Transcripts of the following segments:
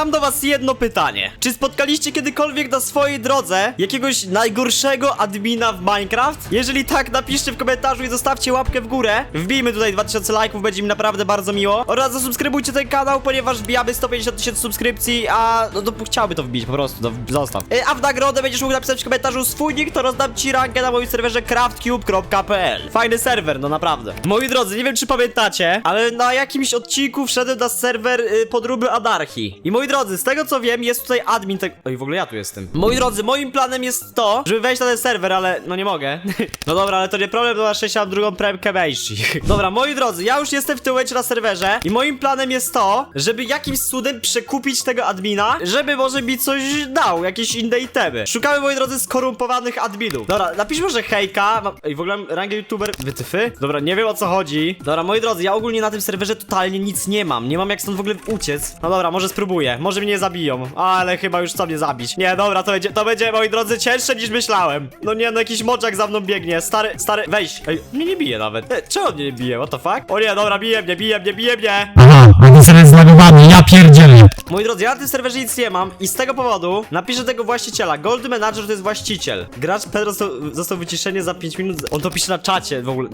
mam do was jedno pytanie. Czy spotkaliście kiedykolwiek na swojej drodze jakiegoś najgorszego admina w Minecraft? Jeżeli tak, napiszcie w komentarzu i zostawcie łapkę w górę. Wbijmy tutaj 2000 lajków, będzie mi naprawdę bardzo miło. Oraz zasubskrybujcie ten kanał, ponieważ wbijamy 150 tysięcy subskrypcji, a no to chciałby to wbić po prostu, no zostaw. E, A w nagrodę będziesz mógł napisać w komentarzu swój nick, to rozdam ci rankę na moim serwerze craftcube.pl. Fajny serwer, no naprawdę. Moi drodzy, nie wiem czy pamiętacie, ale na jakimś odcinku wszedłem na serwer y, podróby anarchii. I moi drodzy, z tego co wiem, jest tutaj admin tego... Oj, w ogóle ja tu jestem. Moi drodzy, moim planem jest to, żeby wejść na ten serwer, ale no nie mogę. no dobra, ale to nie problem, bo na szczęście mam drugą premkę wejść. dobra, moi drodzy, ja już jestem w tym momencie na serwerze i moim planem jest to, żeby jakimś cudem przekupić tego admina, żeby może mi coś dał, jakieś inne itemy. Szukamy, moi drodzy, skorumpowanych adminów. Dobra, napisz może hejka. Ej, w ogóle rangę youtuber wytyfy? Dobra, nie wiem o co chodzi. Dobra, moi drodzy, ja ogólnie na tym serwerze totalnie nic nie mam. Nie mam jak stąd w ogóle uciec. No dobra, może spróbuję. Może mnie zabiją. Ale chyba już co mnie zabić. Nie, dobra, to będzie, to będzie, moi drodzy, cięższe niż myślałem. No nie, no jakiś moczak za mną biegnie. Stary, stary, weź. Ej, mnie nie bije nawet. Ej, czemu on mnie nie bije? What the fuck? O nie, dobra, bije mnie, bije mnie, bije mnie. Aha, serwer zlagowany, ja pierdzielę. Moi drodzy, ja na tym serwerze nic nie mam i z tego powodu napiszę tego właściciela. Gold Manager to jest właściciel. Gracz Pedro został, został wyciszenie za 5 minut. On to pisze na czacie w ogóle.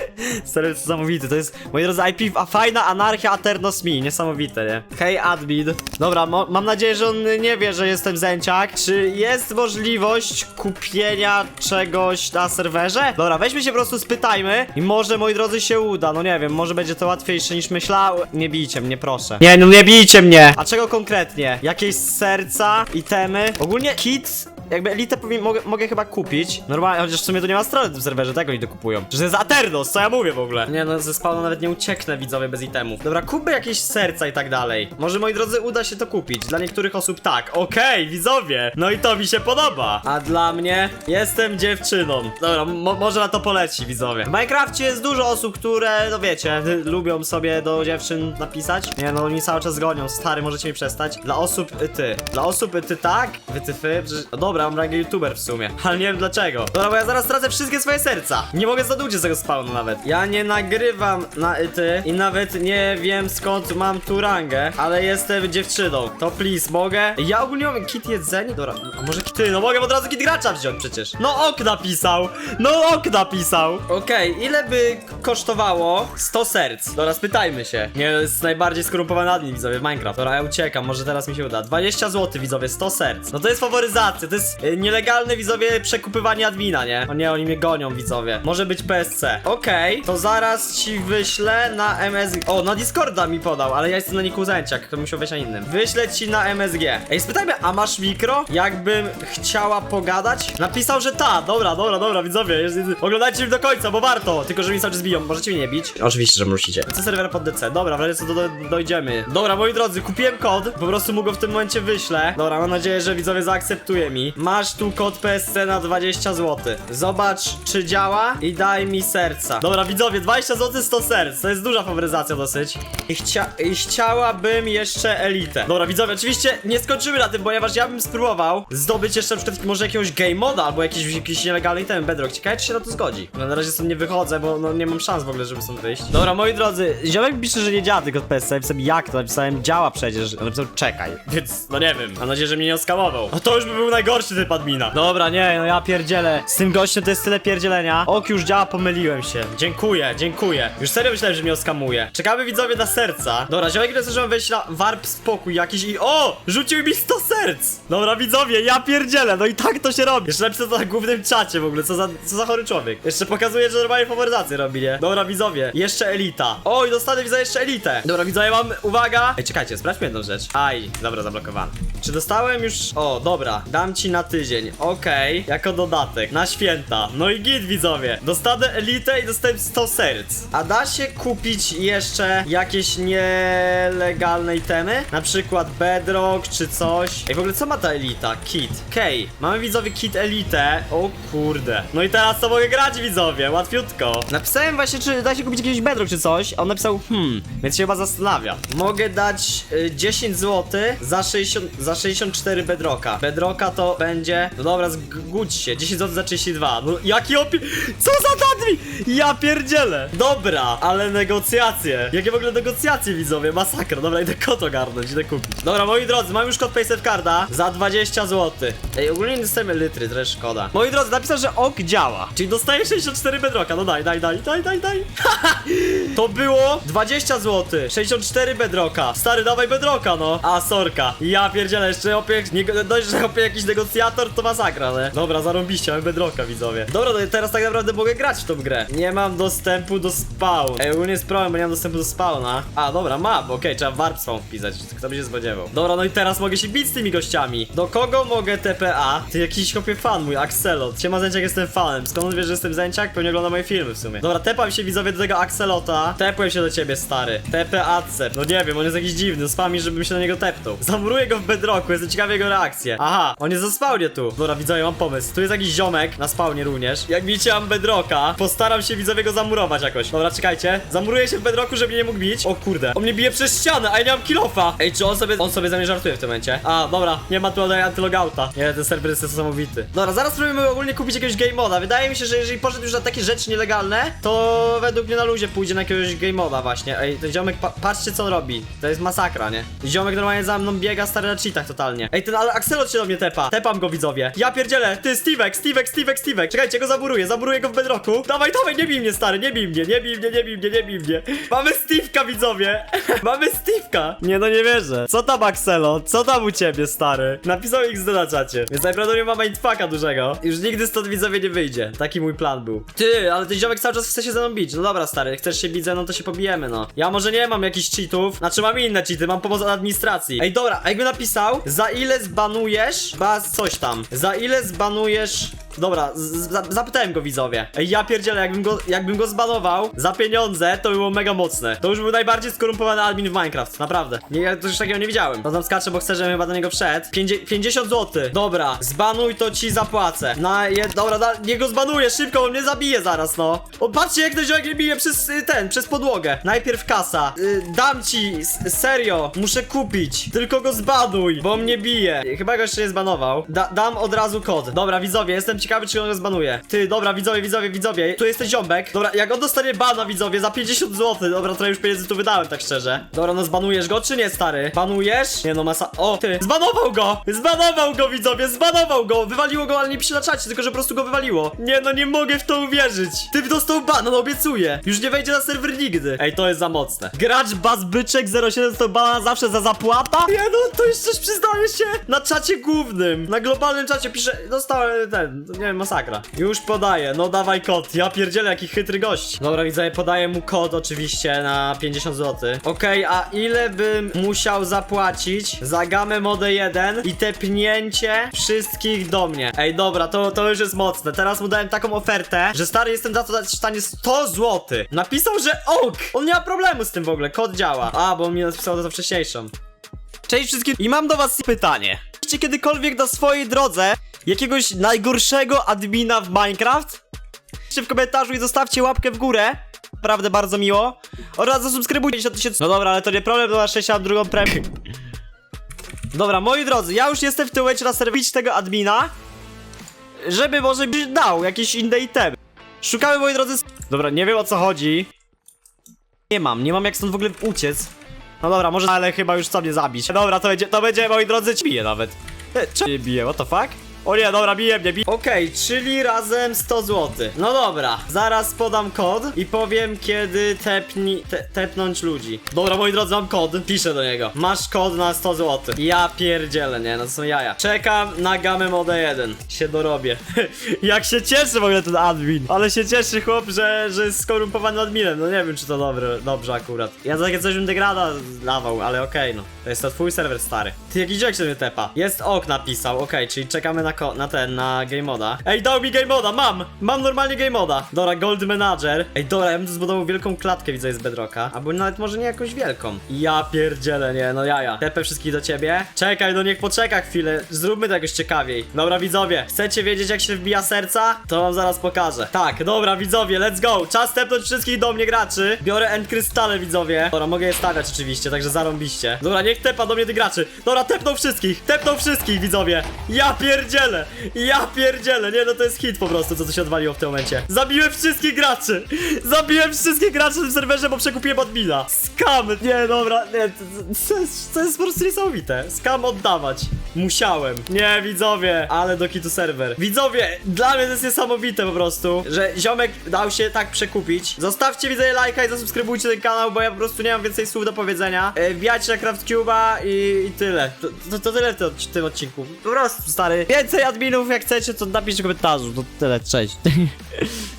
Serwer jest niesamowity. To jest, moi drodzy, IP, a fajna anarchia Aternos Mi. Niesamowite, nie? Hej, admin. Dobra, mam nadzieję, że on nie wie, że jestem zęciak. Czy jest możliwość kupienia czegoś na serwerze? Dobra, weźmy się po prostu spytajmy i może, moi drodzy, się uda. No nie wiem, może będzie to łatwiejsze niż myślałem. Nie bijcie mnie, proszę. Nie, no nie bijcie mnie! A czego konkretnie? Jakieś serca, itemy? Ogólnie kit jakby elitę powiem, mogę, mogę chyba kupić. Normalnie, chociaż w sumie to nie ma strony w serwerze, tego oni to kupują. Że to jest Aternos, co ja mówię w ogóle? Nie no, ze spawnu nawet nie ucieknę widzowie bez itemów. Dobra, kupmy jakieś serca i tak dalej. Może moi drodzy uda się to kupić. Dla niektórych osób tak. Okej, widzowie. No i to mi się podoba. A dla mnie jestem dziewczyną. Dobra, mo może na to poleci widzowie. W Minecrafcie jest dużo osób, które, no wiecie, lubią sobie do dziewczyn napisać. Nie no, oni cały czas gonią. Stary, możecie mi przestać. Dla osób y, ty. Dla osób y, ty tak, wytyfy. No dobra, mam rangę youtuber w sumie. Ale nie wiem dlaczego. Dobra, bo ja zaraz stracę wszystkie swoje serca. Nie mogę zadłużyć z tego spawnu nawet. Ja nie nagrywam na ty i nawet nie wiem skąd mam tu rangę, ale jestem dziewczyną. To please, mogę? Ja ogólnie mam kit jedzenia. Dobra, a może ty, no mogę od razu kit gracza wziąć przecież. No ok napisał. No ok napisał. Okej, ile by kosztowało 100 serc? Dobra, spytajmy się. Nie, jest najbardziej skorumpowany admin widzowie w Minecraft. Dobra, ja uciekam, może teraz mi się uda. 20 zł widzowie, 100 serc. No to jest faworyzacja, to jest y, nielegalne widzowie przekupywanie admina, nie? O nie, oni mnie gonią widzowie. Może być PSC. Okej, to zaraz ci wyślę na MSG. O, na Discorda mi podał, ale ja jestem na niku Zęciak, to musiał wejść na innym. Wyślę ci na MSG. Ej, spytajmy, a masz mikro? Jakbym chciała pogadać? Napisał, że ta. Dobra, dobra, dobra, widzowie. Jest, jest. Oglądajcie film do końca, bo warto. Tylko, że mi cały czas biją. Możecie mnie nie bić? Oczywiście, że musicie. Co serwer pod DC? Dobra, w razie co do, do, dojdziemy. Dobra, moi drodzy, kupiłem kod. Po prostu mu go w tym momencie wyślę. Dobra, mam nadzieję, że widzowie zaakceptuje mi. Masz tu kod PSC na 20 zł. Zobacz, czy działa i daj mi serca. Dobra, widzowie, 20 zł 100 serc. To jest duża faworyzacja dosyć. I, chcia I chciałabym jeszcze elitę. Dobra, widzowie, oczywiście nie skończymy na tym, ponieważ ja bym spróbował zdobyć jeszcze na przykład może jakiegoś game moda albo jakiś, jakiś nielegalny item Bedrock. Ciekawe, czy się na to zgodzi. No, na razie stąd nie wychodzę, bo no, nie mam szans w ogóle, żeby stąd wyjść. Dobra, moi drodzy, ziomek pisze, że nie działa tylko PSC. Napisałem jak to? Napisałem działa przecież. On napisał czekaj. Więc no nie wiem. Mam nadzieję, że mnie nie oskamował. A to już by był najgorszy admina. Dobra, nie, no ja pierdzielę. Z tym gościem to jest tyle pierdzielenia. Ok, już działa, pomyliłem się. Dziękuję, dziękuję. Już serio myślałem, że mnie oskamuje. Czekamy widzowie na serca. Dobra, ziomek żebym wejść na warp spokój jakiś i o! Rzucił mi 100 serc! Dobra, widzowie, ja pierdzielę, no i tak to się robi. Jeszcze napisał to na głównym czacie w ogóle, co za, co za chory człowiek. Jeszcze pokazuje, że normalnie faworyzację robi, nie? Dobra, widzowie, jeszcze elita. Oj, dostanę widzowie jeszcze elitę. Dobra, widzowie, mam, uwaga. Ej, czekajcie, sprawdźmy jedną rzecz. Aj, dobra, zablokowany. Czy dostałem już... O, dobra, dam ci na tydzień. Okej, jako dodatek, na święta. No i git, widzowie. Dostanę elitę i dostałem 100 serc. A da się kupić jeszcze jakieś nielegalne itemy? Na przykład bedrock czy coś. Ej, w ogóle co ma ta elita? Kit. Okej, mamy widzowie kit elitę. O kurde. No i teraz to mogę grać, widzowie, łatwiutko. Napisałem właśnie, czy da się kupić jakiś bedrock czy coś. A on napisał, hmm, więc się chyba zastanawia. Mogę dać y, 10 zł za 60, za 64 bedrocka. Bedrocka to będzie. No dobra, zgódź się. 10 zł za 32. No jaki opie... Co za admin? Ja pierdzielę. Dobra, ale negocjacje. Jakie w ogóle negocjacje widzowie? Masakra. Dobra, idę kot ogarnąć, idę kupić. Dobra, moi drodzy, mam już kod Paysafe Carda za 20 zł. Ej, ogólnie nie dostajemy litry, trochę szkoda. Moi drodzy, napisał, że ok działa. Czyli dostaję 64 bedrocka. No daj, daj, daj, daj, daj, daj. To było 20 zł, 64 bedroka. Stary, dawaj bedroka, no. A, sorka. Ja pierdzielę, jeszcze opie, nie dość, że opie jakiś negocjator, to masakra, nie? Dobra, zarąbiście, mamy bedroka, widzowie. Dobra, no i teraz tak naprawdę mogę grać w tą grę. Nie mam dostępu do spawn. Ej, ogólnie jest problem, bo nie mam dostępu do spawna. A, dobra, mam, okej, trzeba warp spawn wpisać, kto by się spodziewał. Dobra, no i teraz mogę się bić z tymi gościami. Do kogo mogę TPA? Ty jakiś kopie fan mój, Axelot. Siema Zęciak, jestem fanem. Skąd on wiesz, że jestem Zęciak? Pewnie ogląda moje filmy w sumie. Dobra, tepam się widzowie do tego Axelota. Tepłem się do ciebie, stary. TPAC. No nie wiem, on jest jakiś dziwny. Spami, żebym się na niego tepnął. Zamuruję go w bedrocku, jestem ciekawy jego reakcję. Aha, on jest spawnie tu. Dobra, widzowie, mam pomysł. Tu jest jakiś ziomek na spawnie również. Jak widzicie, mam bedrocka. Postaram się widzowie go zamurować jakoś. Dobra, czekajcie. Zamuruję się w bedrocku, żeby nie mógł bić. O kurde. On mnie bije przez ścianę, a ja nie mam kilofa. Ej, czy on sobie, on sobie ze mnie żartuje w tym momencie? A, dobra, nie ma tu antylogouta. Nie, ten serwer jest niesamowity. Dobra, zaraz spróbujemy ogólnie kupić jakiegoś game moda. Wydaje mi się, że jeżeli poszedł już na takie rzeczy nielegalne, to według mnie na luzie pójdzie na jakiegoś game moda właśnie. Ej, ten ziomek, pa patrzcie co on robi. To jest masakra, nie? Ziomek normalnie za mną biega stary na cheatach totalnie. Ej, ten ale Axelot się do mnie tepa. Tepam go widzowie. Ja pierdzielę, ty Steve'ek, Steve'ek, Steve'ek, Steve'ek. Czekajcie, go zaburuję, zaburuję go w bedrocku. Dawaj, dawaj, nie bij mnie stary, nie bij mnie, nie bij mnie, nie bij mnie, nie bij mnie. Mamy Steve'ka widzowie. Mamy Steve'ka. Nie no, nie wierzę. Co tam Axelot? Co tam u ciebie stary? Napisał XD na czacie. Więc najprawdopodobniej ma mindfucka dużego. Już nigdy stąd widzowie nie wyjdzie. Taki mój plan był. Ty, ale ten ziomek cały czas chce się ze mną bić. No dobra stary, chcesz się bić ze mną, to się pobijemy no. Ja może nie mam jakichś cheatów. Znaczy mam inne cheaty, mam pomoc administracji. Ej dobra, a jakby napisał, za ile zbanujesz, baz coś tam. Za ile zbanujesz Dobra, zapytałem go widzowie. Ej, ja pierdzielę, jakbym go, jakbym go zbanował za pieniądze, to by było mega mocne. To już był najbardziej skorumpowany admin w Minecraft, naprawdę. Nie, ja to już takiego nie widziałem. No tam skaczę, bo chcę, żebym chyba do niego wszedł. Pięćdzie- 50 zł. Dobra, zbanuj to ci zapłacę. Na je, dobra, niech go zbanuję, szybko, on mnie zabije zaraz, no. O, patrzcie, jak ten ziomek mnie bije przez y, ten, przez podłogę. Najpierw kasa. Y, dam ci, serio, muszę kupić. Tylko go zbanuj, bo mnie bije. Chyba go jeszcze nie zbanował. Da, dam od razu kod. Dobra, widzowie, jestem ciekawy, czy on go zbanuje. Ty, dobra, widzowie, widzowie, widzowie. Tu jest ten ziomek. Dobra, jak on dostanie bana, widzowie, za 50 zł. Dobra, trochę już pieniędzy tu wydałem, tak szczerze. Dobra, no zbanujesz go, czy nie, stary? Banujesz? Nie no, masa... O, ty, zbanował go! Zbanował go, widzowie, zbanował go! Wywaliło go, ale nie pisze na czacie, tylko że po prostu go wywaliło. Nie no, nie mogę w to uwierzyć. Ty dostał bana, no obiecuję. Już nie wejdzie na serwer nigdy. Ej, to jest za mocne. Gracz Bazbyczek 07 to bana zawsze za zapłata? Nie no, to już coś przyznaje się. Na czacie głównym, na globalnym czacie pisze, dostałem ten, nie wiem, masakra. Już podaję, no dawaj kod. Ja pierdzielę, jaki chytry gość. Dobra, widzę, podaję mu kod oczywiście na 50 zł. Okej, a ile bym musiał zapłacić za gamę mode 1 i tepnięcie wszystkich do mnie? Ej, dobra, to, to już jest mocne. Teraz mu dałem taką ofertę, że stary jestem za to dać w stanie 100 zł. Napisał, że ok! On nie ma problemu z tym w ogóle, kod działa. A, bo on mi napisał to wcześniejszą. Cześć wszystkim i mam do was pytanie. Czy kiedykolwiek na swojej drodze jakiegoś najgorszego admina w Minecraft? Piszcie w komentarzu i zostawcie łapkę w górę. Naprawdę bardzo miło. Oraz zasubskrybujcie 10 tysięcy. No dobra, ale to nie problem, bo na 6 mam drugą premię. Dobra, moi drodzy, ja już jestem w tym momencie na serwicie tego admina. Żeby może byś dał jakieś inne itemy. Szukamy, moi drodzy. Dobra, nie wiem o co chodzi. Nie mam, nie mam jak stąd w ogóle uciec. No dobra, może, ale chyba już co mnie zabić. Dobra, to będzie, to będzie, moi drodzy, ci bije nawet. E, mnie bije, what the fuck? O nie, dobra, bije mnie, bije. Okej, czyli razem 100 zł. No dobra, zaraz podam kod i powiem kiedy tepni, te, tepnąć ludzi. Dobra, moi drodzy, mam kod, piszę do niego. Masz kod na 100 zł. Ja pierdzielę, nie, no to są jaja. Czekam na gamę mode 1. Się dorobię. Jak się cieszy w ogóle ten admin. Ale się cieszy chłop, że, że jest skorumpowany adminem. No nie wiem, czy to dobre, dobrze akurat. Ja za takie coś bym degrada dawał, ale okej, no. To jest to twój serwer stary. Ty jakiś dziek się tepa. Jest ok napisał, okej, czyli czekamy na, ko- na ten, na game moda. Ej, dał mi game moda, mam! Mam normalnie game moda. Dobra, gold manager. Ej, dobra, ja bym zbudował wielką klatkę, widzę, z bedrocka. Albo nawet może nie jakąś wielką. Ja pierdzielę, nie, no jaja. Tepę wszystkich do ciebie. Czekaj, no niech poczeka chwilę. Zróbmy to jakoś ciekawiej. Dobra, widzowie, chcecie wiedzieć, jak się wbija serca? To wam zaraz pokażę. Tak, dobra, widzowie, let's go. Czas tepnąć wszystkich do mnie graczy. Biorę end krystale, widzowie. Dobra, mogę je stawiać oczywiście, także zarąbiście. Dobra, nie niech tepa do mnie tych graczy. Dobra, tepną wszystkich, tepną wszystkich, widzowie. Ja pierdzielę, ja pierdzielę. Nie, no to jest hit po prostu, co tu się odwaliło w tym momencie. Zabiłem wszystkich graczy. Zabiłem wszystkich graczy w serwerze, bo przekupiłem admina. Skam, nie, dobra, nie, to, to, jest, to jest po prostu niesamowite. Skam oddawać. Musiałem. Nie, widzowie, ale do kitu serwer. Widzowie, dla mnie to jest niesamowite po prostu, że ziomek dał się tak przekupić. Zostawcie widzowie lajka i zasubskrybujcie ten kanał, bo ja po prostu nie mam więcej słów do powiedzenia. E, na CraftCube'a i, i tyle. To, to, to tyle w tym, w tym odcinku. Po prostu, stary. Więcej adminów jak chcecie, to napiszcie komentarzu. To tyle, cześć.